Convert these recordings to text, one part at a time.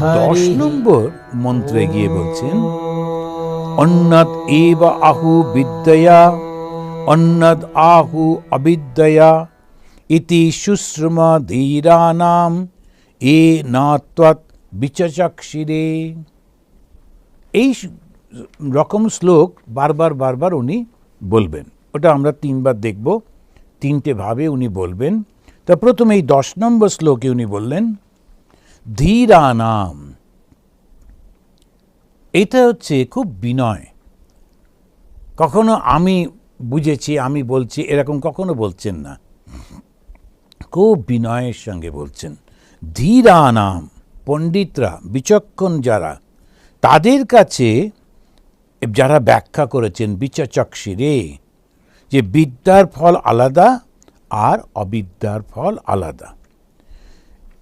দশ নম্বর মন্ত্রে গিয়ে বলছেন অন্নাদ এব আহু বিদ্যয়া অন্নাদ আহু অবিদ্যয়া ইতি সুশ্রমা ধীরানাম এ নাত্বাত বিচচক্ষিরে। এই রকম শ্লোক বারবার বারবার উনি বলবেন। ওটা আমরা তিনবার দেখব। তিনটে ভাবে উনি বলবেন। তা প্রথমে এই দশ নম্বর শ্লোকে উনি বললেন ধীরানাম। এটা হচ্ছে খুব বিনয়। কখনো আমি বুঝেছি, আমি বলছি, এরকম কখনো বলছেন না। খুব বিনয়ের সঙ্গে বলছেন, ধীরানাম, পণ্ডিতরা, বিচক্ষণ যারা, তাদের কাছে যারা ব্যাখ্যা করেছেন বিচাচক্ষিরে যে বিদ্যার ফল আলাদা আর অবিদ্যার ফল আলাদা।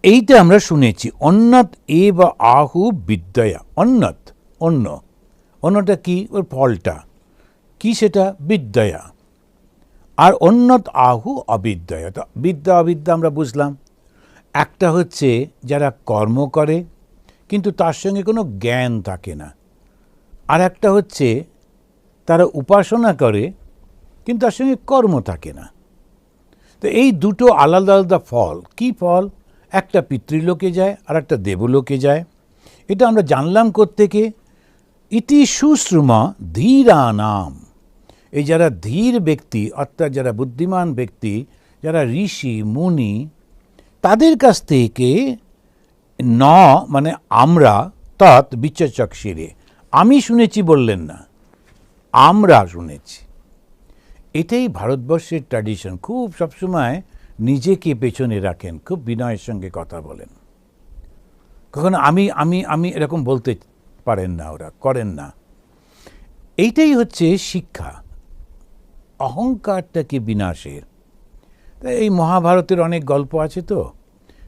এইটা আমরা শুনেছি অন্যত এ বা আহু বিদ্যয়া অন্যত অন্য। অন্যটা কি? ওর ফলটা। কি সেটা? বিদ্যয়া। আর অন্যত আহু অবিদ্যয়া। তো বিদ্যা, অবিদ্যা আমরা বুঝলাম। একটা হচ্ছে যারা কর্ম করে, কিন্তু তার সঙ্গে কোনো জ্ঞান থাকে না। আর একটা হচ্ছে তারা উপাসনা করে, কিন্তু তার সঙ্গে কর্ম থাকে না। তো এই দুটো আলাদা আলাদা ফল। কি ফল? একটা পিতৃলোকে যায় আর একটা দেবলোকে যায়। এটা আমরা জানলাম কোত্থেকে? ইতি সুশ্রুমা ধীরা নাম এই যারা ধীর ব্যক্তি, অর্থাৎ যারা বুদ্ধিমান ব্যক্তি, যারা ঋষি, মুনি, তাদের কাছ থেকে ন মানে আমরা, তৎ বিচ্চচক্ষিরে আমি শুনেছি বললেন না, আমরা শুনেছি। এটাই ভারতবর্ষের ট্র্যাডিশন খুব সবসময় নিজেকে পেছনে রাখেন। খুব বিনয়ের সঙ্গে কথা বলেন। কখনো আমি আমি আমি এরকম বলতে পারেন না ওরা, করেন না। এইটাই হচ্ছে শিক্ষা। অহংকারটা কি বিনাশের। তা এই মহাভারতের অনেক গল্প আছে তো।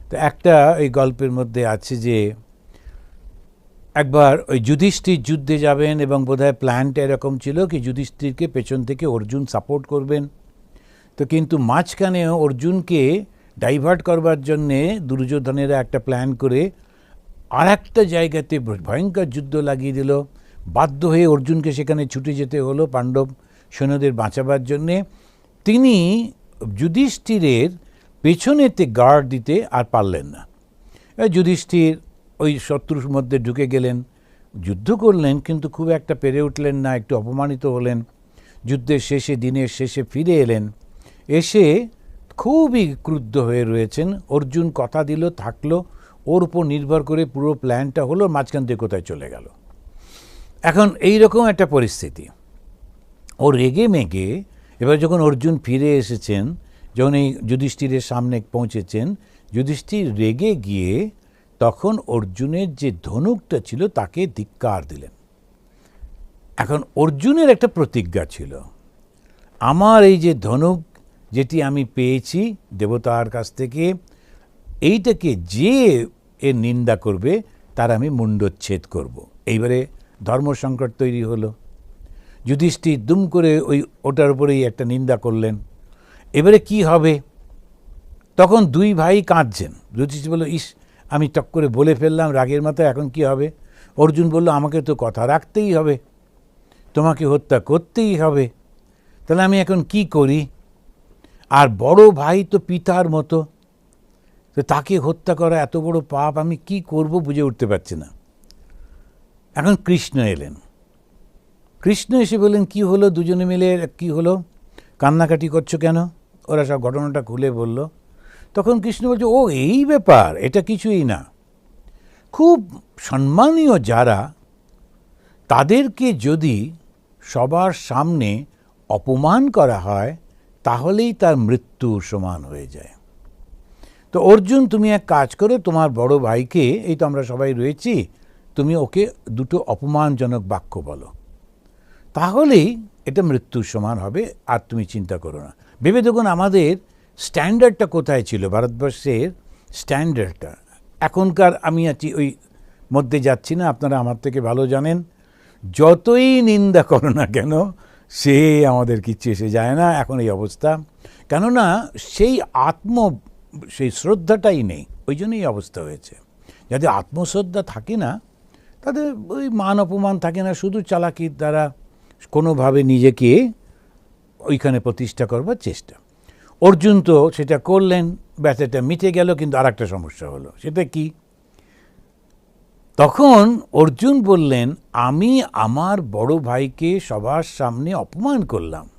তো একটা এই গল্পের মধ্যে আছে যে, একবার ওই যুধিষ্ঠির যুদ্ধে যাবেন এবং বোধহয় প্ল্যানটা এরকম ছিল কি যুধিষ্ঠিরকে পেছন থেকে অর্জুন সাপোর্ট করবেন। তো কিন্তু মাঝখানে অর্জুনকে ডাইভার্ট করবার জন্যে দুর্যোধনেরা একটা প্ল্যান করে আর একটা জায়গাতে ভয়ঙ্কর যুদ্ধ লাগিয়ে দিল। বাধ্য হয়ে অর্জুনকে সেখানে ছুটে যেতে হলো পাণ্ডব সৈন্যদের বাঁচাবার জন্যে। তিনি যুধিষ্ঠিরের পেছনেতে গার্ড দিতে আর পারলেন না। যুধিষ্ঠির ওই শত্রুর মধ্যে ঢুকে গেলেন, যুদ্ধ করলেন কিন্তু খুব একটা পেরে উঠলেন না, একটু অপমানিত হলেন। যুদ্ধের শেষে, দিনের শেষে ফিরে এলেন। এসে খুবই ক্রুদ্ধ হয়ে রয়েছেন। অর্জুন কথা দিল, থাকল, ওর উপর নির্ভর করে পুরো প্ল্যানটা হলো মাঝখান থেকে কোথায় চলে গেল। এখন এই রকম একটা পরিস্থিতি। ও রেগে মেগে এবার যখন অর্জুন ফিরে এসেছেন, যখন এই যুধিষ্ঠিরের সামনে পৌঁছেছেন, যুধিষ্ঠির রেগে গিয়ে তখন অর্জুনের যে ধনুকটা ছিল তাকে ধিক্কার দিলেন। এখন অর্জুনের একটা প্রতিজ্ঞা ছিল। আমার এই যে ধনুক যেটি আমি পেয়েছি দেবতার কাছ থেকে, এইটাকে যে এর নিন্দা করবে, তার আমি মুণ্ডচ্ছেদ করব। এইবারে ধর্ম সংকট তৈরি হলো। যুধিষ্ঠির দুম করে ওই ওটার উপরেই একটা নিন্দা করলেন। এবারে কি হবে? তখন দুই ভাই কাঁদছেন। যুধিষ্ঠির বলল, ইস, আমি টক করে বলে ফেললাম, রাগের মাথায় এখন কি হবে? অর্জুন বলল, আমাকে তো কথা রাখতেই হবে। তোমাকে হত্যা করতেই হবে। তাহলে আমি এখন কি করি? আর বড় ভাই তো পিতার মতো। তো তাকে হত্যা করা এত বড় পাপ, আমি কি করব বুঝে উঠতে পারছি না। এখন কৃষ্ণ এলেন। কৃষ্ণ এসে বললেন, কি হলো দুজনে মিলে? কি হলো? কান্নাকাটি করছ কেন? ওরা সব ঘটনাটা খুলে বলল। তখন কৃষ্ণ বলছে, ও, এই ব্যাপার, এটা কিছুই না। খুব সম্মানীয় যারা, তাদেরকে যদি সবার সামনে অপমান করা হয় তাহলেই তার মৃত্যু সমান হয়ে যায়। তো অর্জুন, তুমি এক কাজ করো, তোমার বড় ভাইকে, এই তো আমরা সবাই রয়েছি, তুমি ওকে দুটো অপমানজনক বাক্য বলো। তাহলেই এটা মৃত্যুর সমান হবে, আর তুমি চিন্তা করো না। ভেবে দেখুন আমাদের স্ট্যান্ডার্ডটা কোথায় ছিল, ভারতবর্ষের স্ট্যান্ডার্ডটা। এখনকার আমি আছি ওই মধ্যে যাচ্ছি না, আপনারা আমার থেকে ভালো জানেন। যতই নিন্দা করো না কেন সে আমাদের কিচ্ছু এসে যায় না, এখন এই অবস্থা। কেননা সেই আত্ম, সেই শ্রদ্ধাটাই নেই, ওই জন্যই এই অবস্থা হয়েছে। যাদের আত্মশ্রদ্ধা থাকে না, তাদের ওই মান অপমান থাকে না, শুধু চালাকির দ্বারা কোনোভাবে নিজেকে ওইখানে প্রতিষ্ঠা করবার চেষ্টা। অর্জুন তো সেটা করলেন ব্যথাটা মিটে গেল, কিন্তু আর একটা সমস্যা হলো, সেটা কি? তখন অর্জুন বললেন, আমি আমার বড় ভাইকে সবার সামনে অপমান করলাম।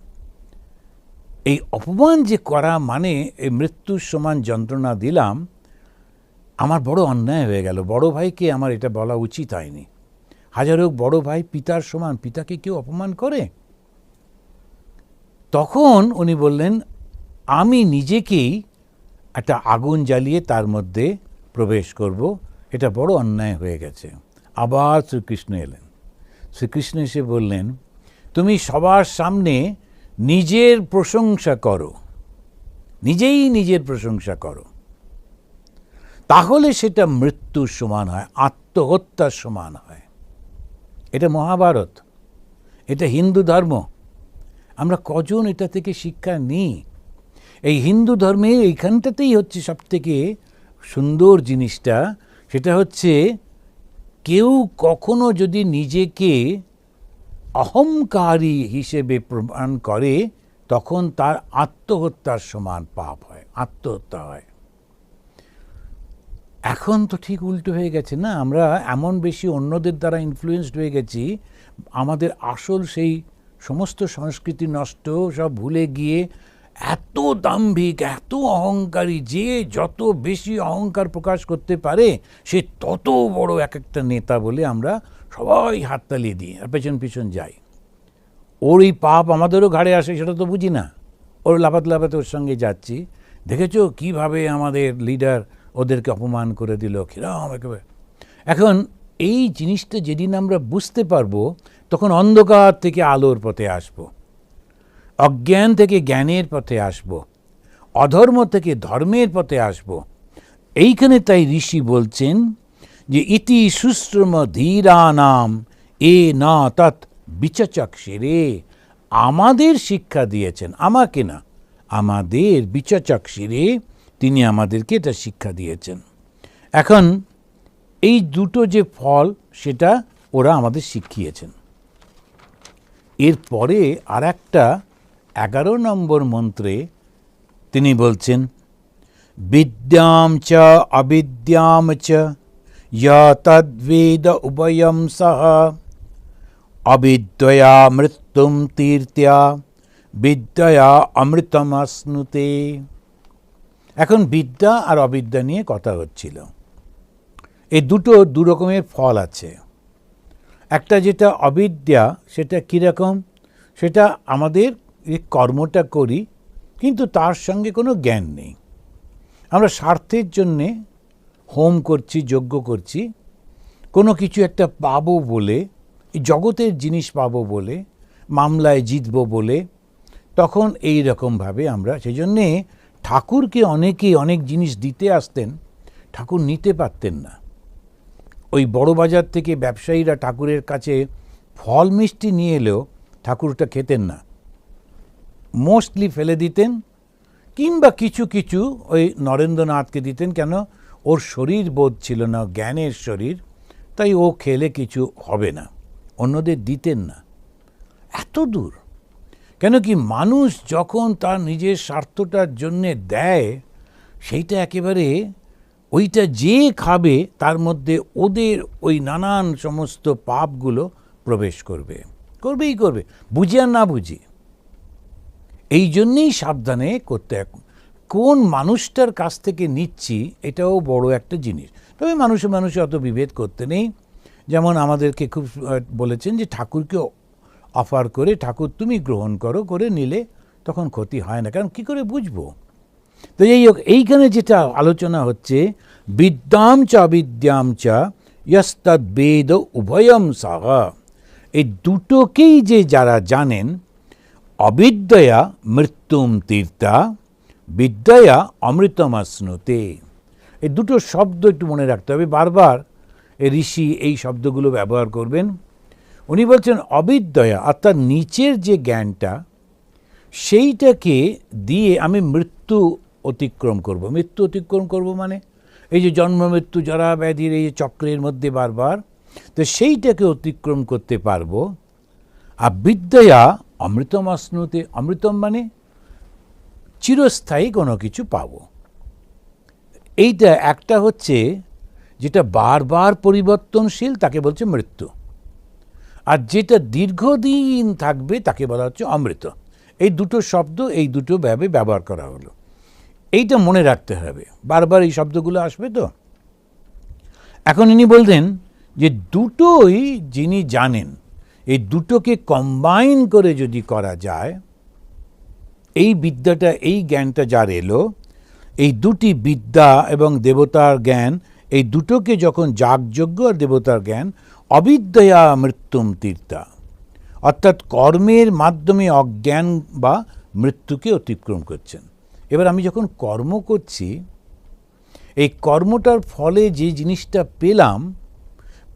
এই অপমান যে করা মানে এই মৃত্যুর সমান যন্ত্রণা দিলাম, আমার বড় অন্যায় হয়ে গেল। বড় ভাইকে আমার এটা বলা উচিত হয়নি। হাজার হোক বড় ভাই পিতার সমান, পিতাকে কেউ অপমান করে? তখন উনি বললেন, আমি নিজেকেই একটা আগুন জ্বালিয়ে তার মধ্যে প্রবেশ করব। এটা বড় অন্যায় হয়ে গেছে। আবার শ্রীকৃষ্ণ এলেন। শ্রীকৃষ্ণ এসে বললেন, তুমি সবার সামনে নিজের প্রশংসা করো। নিজেই নিজের প্রশংসা করো। তাহলে সেটা মৃত্যুর সমান হয়, আত্মহত্যার সমান হয়। এটা মহাভারত। এটা হিন্দু ধর্ম। আমরা কজন এটা থেকে শিক্ষা নিই? এই হিন্দু ধর্মে এইখানটাতেই হচ্ছে সব থেকে সুন্দর জিনিসটা সেটা হচ্ছে, কেউ কখনো যদি নিজেকে অহংকারী হিসেবে প্রমাণ করে, তখন তার আত্মহত্যার সমান পাপ হয়, আত্মহত্যা হয়। এখন তো ঠিক উল্টো হয়ে গেছে না? আমরা এমন বেশি অন্যদের দ্বারা ইনফ্লুয়েসড হয়ে গেছি, আমাদের আসল সেই সমস্ত সংস্কৃতি নষ্ট, সব ভুলে গিয়ে এত দাম্ভিক, এত অহংকারী, যে যত বেশি অহংকার প্রকাশ করতে পারে, সে তত বড় এক একটা নেতা বলে আমরা সবাই হাততালি দিই আর পেছন পিছন যাই। ওর এই পাপ আমাদেরও ঘাড়ে আসে, সেটা তো বুঝি না। ওর লাফাতে লাফাতে ওর সঙ্গে যাচ্ছি। দেখেছ কীভাবে আমাদের লিডার ওদেরকে অপমান করে দিল? কিরম একেবারে। এখন এই জিনিসটা যেদিন আমরা বুঝতে পারব, তখন অন্ধকার থেকে আলোর পথে আসব। অজ্ঞান থেকে জ্ঞানের পথে আসব, অধর্ম থেকে ধর্মের পথে আসব। এইখানে তাই ঋষি বলছেন যে, ইতি সুশ্রম ধীরানাম, এ না তৎ বিচচক্ষিরে আমাদের শিক্ষা দিয়েছেন, আমাকে না, আমাদের বিচচক্ষিরে তিনি আমাদেরকে এটা শিক্ষা দিয়েছেন। এখন এই দুটো যে ফল, সেটা ওরা আমাদের শিখিয়েছেন। এরপরে আর একটা এগারো নম্বর মন্ত্রে তিনি বলছেন, বিদ্যাম চ, অবিদ্যাম চ তদ্বেদ উভয়ম সহ। অবিদ্যয়া মৃত্যুম তীর্ত্যা, বিদ্যয়া অমৃতমাশ্নুতে এখন বিদ্যা আর অবিদ্যা নিয়ে কথা হচ্ছিল। এই দুটো দু রকমের ফল আছে। একটা যেটা অবিদ্যা, সেটা কীরকম? সেটা আমাদের এই কর্মটা করি, কিন্তু তার সঙ্গে কোনো জ্ঞান নেই। আমরা স্বার্থের জন্যে হোম করছি, যজ্ঞ করছি, কোনো কিছু একটা পাবো বলে জগতের জিনিস পাবো বলে, মামলায় জিতবো বলে, তখন এই রকমভাবে আমরা সেই জন্যে ঠাকুরকে অনেকেই অনেক জিনিস দিতে আসতেন, ঠাকুর নিতে পারতেন না। ওই বড় বাজার থেকে ব্যবসায়ীরা ঠাকুরের কাছে ফল মিষ্টি নিয়ে এলেও ঠাকুরটা খেতেন না। মোস্টলি ফেলে দিতেন, কিংবা কিছু কিছু ওই নরেন্দ্রনাথকে দিতেন, কেন? ওর শরীর বোধ ছিল না, জ্ঞানের শরীর, তাই ও খেলে কিছু হবে না, অন্যদের দিতেন না। এত দূর। কেন কি মানুষ যখন তার নিজের স্বার্থটার জন্যে দেয়, সেইটা একেবারে ওইটা যে খাবে, তার মধ্যে ওদের ওই নানান সমস্ত পাপগুলো প্রবেশ করবে। করবেই করবে, বুঝি আর না বুঝি। এই জন্যেই সাবধানে করতে কোন মানুষটার কাছ থেকে নিচ্ছি, এটাও বড় একটা জিনিস। তবে মানুষে মানুষে অত বিভেদ করতে নেই। যেমন আমাদেরকে খুব বলেছেন যে ঠাকুরকে অফার করে, ঠাকুর, তুমি গ্রহণ করো, করে নিলে তখন ক্ষতি হয় না। কারণ কী করে বুঝব? তো এই এইখানে যেটা আলোচনা হচ্ছে, বিদ্যাম চ অবিদ্যাম চ ইয়স্তৎ বেদ উভয়ম সাহা। এই দুটোকেই যে যারা জানেন অবিদ্যয়া মৃত্যুম তীর্থা, বিদ্যয়া অমৃতমাশ্নুতে। এই দুটো শব্দ একটু মনে রাখতে হবে। বারবার ঋষি এই শব্দগুলো ব্যবহার করবেন। উনি বলছেন, অবিদ্যয়া, অর্থাৎ নিচের যে জ্ঞানটা, সেইটাকে দিয়ে আমি মৃত্যু অতিক্রম করব। মৃত্যু অতিক্রম করব মানে? এই যে জন্ম, মৃত্যু, জরা, ব্যাধির এই যে চক্রের মধ্যে বারবার, তো সেইটাকে অতিক্রম করতে পারব। আর বিদ্যয়া অমৃতম অশ্নুতে অমৃতম মানে চিরস্থায়ী কোনো কিছু পাবো। এইটা একটা হচ্ছে যেটা বারবার পরিবর্তনশীল, তাকে বলছে মৃত্যু। আর যেটা দীর্ঘদিন থাকবে, তাকে বলা হচ্ছে অমৃত। এই দুটো শব্দ, এই দুটো ভাবে ব্যবহার করা হলো। এইটা মনে রাখতে হবে। বারবার এই শব্দগুলো আসবে তো? এখন ইনি বলতেন যে দুটোই যিনি জানেন এই দুটোকে কম্বাইন করে যদি করা যায়, এই বিদ্যাটা, এই জ্ঞানটা যার এলো, এই দুটি বিদ্যা এবং দেবতার জ্ঞান, এই দুটোকে যখন যাগযজ্ঞ আর দেবতার জ্ঞান, অবিদ্যয়া মৃত্যুম তীর্থা। অর্থাৎ কর্মের মাধ্যমে অজ্ঞান বা মৃত্যুকে অতিক্রম করছেন। এবার আমি যখন কর্ম করছি, এই কর্মটার ফলে যে জিনিসটা পেলাম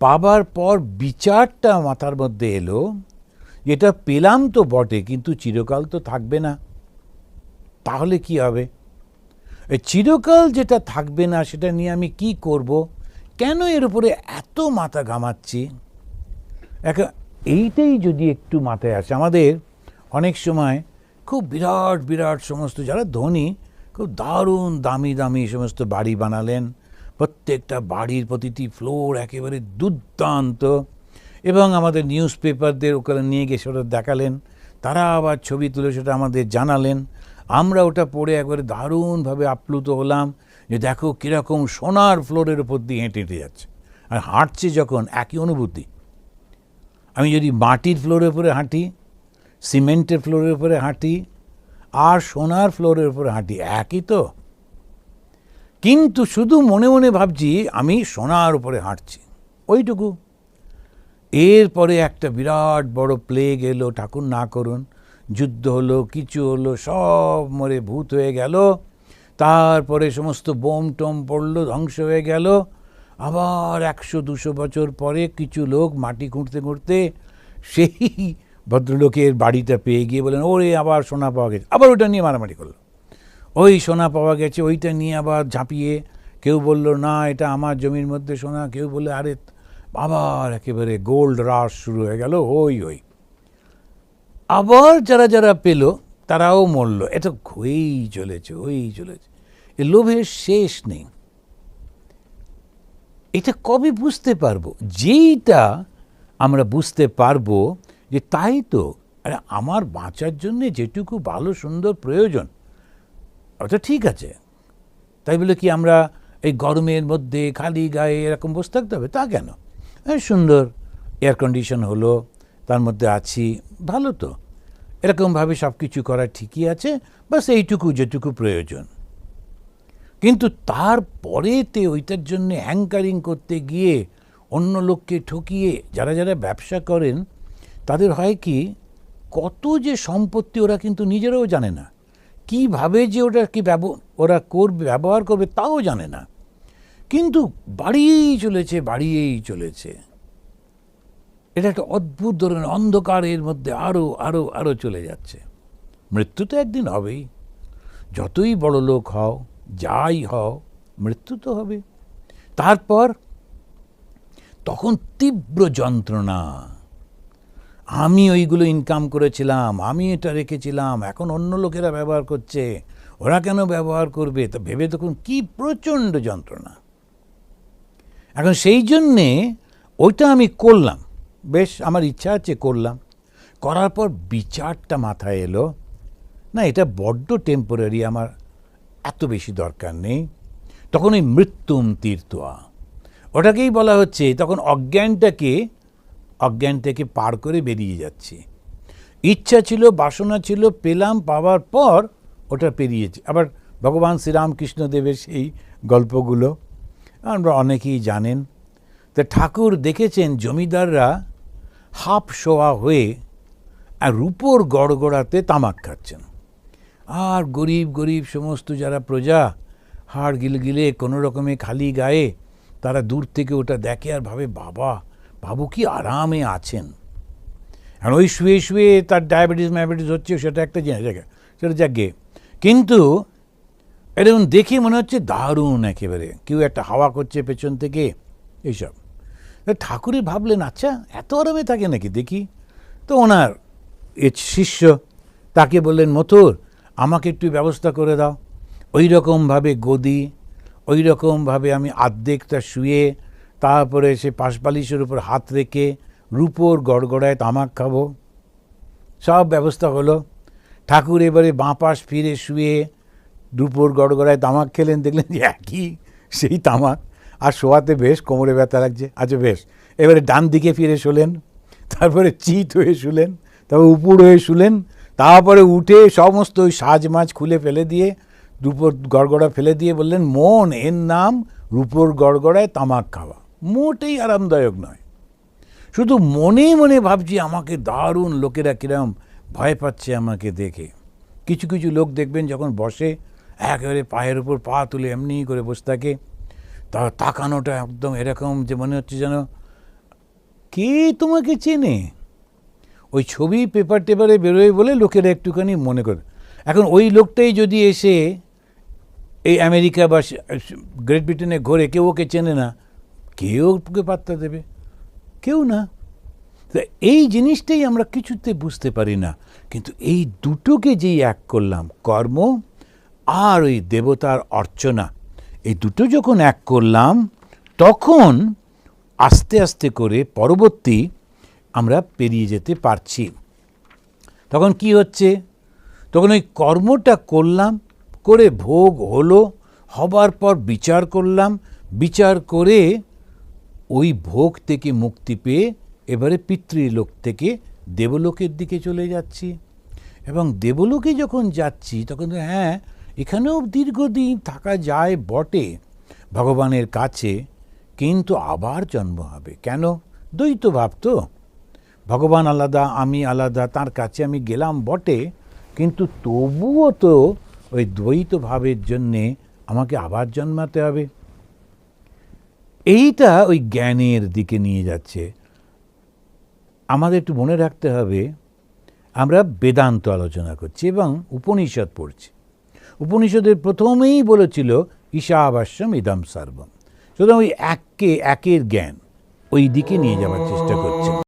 পাবার পর বিচারটা মাথার মধ্যে এলো, যেটা পেলাম তো বটে, কিন্তু চিরকাল তো থাকবে না। তাহলে কি হবে? চিরকাল যেটা থাকবে না, সেটা নিয়ে আমি কি করব? কেন এর উপরে এত মাথা ঘামাচ্ছি? এক, এইটাই যদি একটু মাথায় আসে, আমাদের অনেক সময় খুব বিরাট বিরাট সমস্ত যারা ধনী, খুব দারুণ, দামি দামি সমস্ত বাড়ি বানালেন প্রত্যেকটা বাড়ির প্রতিটি ফ্লোর একেবারে দুর্দান্ত। এবং আমাদের নিউজ পেপারদের ওখানে নিয়ে গিয়ে সেটা দেখালেন, তারা আবার ছবি তুলে সেটা আমাদের জানালেন। আমরা ওটা পড়ে একবারে দারুণভাবে আপ্লুত হলাম যে দেখো কীরকম সোনার ফ্লোরের উপর দিয়ে হেঁটে হেঁটে যাচ্ছে। আর হাঁটছে যখন একই অনুভূতি। আমি যদি মাটির ফ্লোরের উপরে হাঁটি সিমেন্টের ফ্লোরের উপরে হাঁটি, আর সোনার ফ্লোরের উপরে হাঁটি, একই তো? কিন্তু শুধু মনে মনে ভাবছি, আমি সোনার উপরে হাঁটছি। ওইটুকু। এরপরে একটা বিরাট বড় প্লেগ এলো ঠাকুর না করুন। যুদ্ধ হলো, কিছু হলো, সব মরে ভূত হয়ে গেল। তারপরে সমস্ত বোম টোম পড়ল, ধ্বংস হয়ে গেল। আবার একশো, দুশো বছর পরে কিছু লোক মাটি খুঁড়তে খুঁড়তে সেই ভদ্রলোকের বাড়িটা পেয়ে গিয়ে বলেন ওরে, আবার সোনা পাওয়া গেছে। আবার ওটা নিয়ে মারামারি করল। ওই সোনা পাওয়া গেছে, ওইটা নিয়ে আবার ঝাঁপিয়ে কেউ বলল, না, এটা আমার জমির মধ্যে সোনা। কেউ বলল, আরে, আবার একেবারে গোল্ড রাশ শুরু হয়ে গেল। ওই ওই। আবার যারা যারা পেল, তারাও মরল। এটা হয়েই চলেছে হয়েই চলেছে। এ লোভের শেষ নেই। এটা কবে বুঝতে পারব? যেইটা আমরা বুঝতে পারব যে তাই তো। আরে, আমার বাঁচার জন্যে যেটুকু ভালো, সুন্দর প্রয়োজন ওটা ঠিক আছে। তাই বলে কি আমরা এই গরমের মধ্যে খালি গায়ে এরকম বসে থাকতে হবে? তা কেন? সুন্দর এয়ার কন্ডিশন হলো, তার মধ্যে আছি, ভালো তো। এরকমভাবে সব কিছু করা ঠিকই আছে, বাস এইটুকু যেটুকু প্রয়োজন। কিন্তু তারপরেতে ওইটার জন্য হ্যাঙ্কারিং করতে গিয়ে অন্য লোককে ঠকিয়ে যারা যারা ব্যবসা করেন, তাদের হয় কি, কত যে সম্পত্তি ওরা কিন্তু নিজেরাও জানে না। কীভাবে যে ওটা কি ওরা করবে ব্যবহার করবে তাও জানে না। কিন্তু বাড়িয়েই চলেছে বাড়িয়েই চলেছে। এটা একটা অদ্ভুত ধরনের অন্ধকারের মধ্যে আরও আরও আরও চলে যাচ্ছে। মৃত্যু তো একদিন হবেই। যতই বড় লোক হও, যাই হও, মৃত্যু তো হবে। তারপর তখন তীব্র যন্ত্রণা। আমি ওইগুলো ইনকাম করেছিলাম, আমি এটা রেখেছিলাম, এখন অন্য লোকেরা ব্যবহার করছে, ওরা কেন ব্যবহার করবে? তা ভেবে তখন কি প্রচণ্ড যন্ত্রণা। এখন সেই জন্যে ওইটা আমি করলাম, বেশ আমার ইচ্ছা আছে করলাম। করার পর বিচারটা মাথায় এলো, না এটা বড্ড টেম্পোরারি আমার এত বেশি দরকার নেই। তখন ওই মৃত্যুম তীর্থা ওটাকেই বলা হচ্ছে, তখন অজ্ঞানটাকে অজ্ঞান থেকে পার করে বেরিয়ে যাচ্ছি। ইচ্ছা ছিল, বাসনা ছিল, পেলাম, পাওয়ার পর ওটা পেরিয়েছে। আবার ভগবান শ্রীরামকৃষ্ণদেবের সেই গল্পগুলো আমরা অনেকেই জানেন। তো ঠাকুর দেখেছেন জমিদাররা হাফ শোয়া হয়ে আর রূপোর গড়গড়াতে তামাক খাচ্ছেন। আর গরিব গরিব সমস্ত যারা প্রজা, হাড় গিলগিলে, কোনো রকমে খালি গায়ে, তারা দূর থেকে ওটা দেখে আর ভাবে, বাবা বাবু কি আরামে আছেন? আর ওই শুয়ে শুয়ে তার ডায়াবেটিস ম্যায়াবেটিস হচ্ছে, সেটা একটা জায়গা সেটা যাকে কিন্তু এরকম দেখে মনে হচ্ছে দারুণ একেবারে। কেউ একটা হাওয়া করছে পেছন থেকে, এইসব। ঠাকুরই ভাবলেন আচ্ছা এত আরামে থাকে নাকি? দেখি। তো ওনার এ শিষ্য তাকে বললেন, মথুর, আমাকে একটু ব্যবস্থা করে দাও। ওই রকমভাবে গদি, ওই রকমভাবে আমি আর্ধেকটা শুয়ে তারপরে সে পাশবালিশের উপর হাত রেখে রূপোর গড়গড়ায় তামাক খাব। সব ব্যবস্থা হলো। ঠাকুর এবারে বাঁ পাশ ফিরে শুয়ে দুপুর গড়গড়ায় তামাক খেলেন, দেখলেন যে একই সেই তামাক। আর শোয়াতে বেশ কোমরে ব্যথা লাগছে। আচ্ছা বেশ, এবারে ডান দিকে ফিরে শুলেন, তারপরে চিত হয়ে শুলেন, তারপর উপুর হয়ে শুলেন, তারপরে উঠে সমস্ত ওই সাজ মাছ খুলে ফেলে দিয়ে দুপুর গড়গড়া ফেলে দিয়ে বললেন, মন, এর নাম রূপোর গড়গড়ায় তামাক খাওয়া। মোটেই আরামদায়ক নয়। শুধু মনে মনে ভাবছি আমাকে দারুণ লোকেরা কিরম ভয় পাচ্ছে আমাকে দেখে। কিছু কিছু লোক দেখবেন যখন বসে, একেবারে পায়ের উপর পা তুলে এমনি করে বসে থাকে, তা তাকানোটা একদম এরকম যে মনে হচ্ছে যেন, কে তোমাকে চেনে? ওই ছবি পেপার টেপারে বেরোয় বলে লোকেরা একটুখানি মনে করে। এখন ওই লোকটাই যদি এসে এই আমেরিকা বা গ্রেট ব্রিটেনে ঘোরে, কেউ ওকে চেনে না। কেউ ওকে পাত্তা দেবে? কেউ না। এই জিনিসটাই আমরা কিছুতে বুঝতে পারি না। কিন্তু এই দুটোকে যেই এক করলাম, কর্ম আর ওই দেবতার অর্চনা, এই দুটো যখন এক করলাম, তখন আস্তে আস্তে করে পরবর্তী আমরা পেরিয়ে যেতে পারছি। তখন কি হচ্ছে? তখন ওই কর্মটা করলাম, করে ভোগ হলো, হবার পর বিচার করলাম, বিচার করে ওই ভোগ থেকে মুক্তি পেয়ে এবারে পিতৃলোক থেকে দেবলোকের দিকে চলে যাচ্ছি। এবং দেবলোকে যখন যাচ্ছি, তখন হ্যাঁ এখানেও দীর্ঘদিন থাকা যায় বটে ভগবানের কাছে, কিন্তু আবার জন্ম হবে। কেন? দ্বৈত ভাব তো। ভগবান আলাদা, আমি আলাদা, তার কাছে আমি গেলাম বটে, কিন্তু তবুও তো ওই দ্বৈত ভাবের জন্যে আমাকে আবার জন্মাতে হবে। এইটা ওই জ্ঞানের দিকে নিয়ে যাচ্ছে। আমাদের একটু মনে রাখতে হবে, আমরা বেদান্ত আলোচনা করছি এবং উপনিষদ পড়ছি। উপনিষদের প্রথমেই বলেছিল, ঈশাবাস্যম ইদাম সার্বম। সুতরাং ওই এককে, একের জ্ঞান ওই দিকে নিয়ে যাওয়ার চেষ্টা করছে।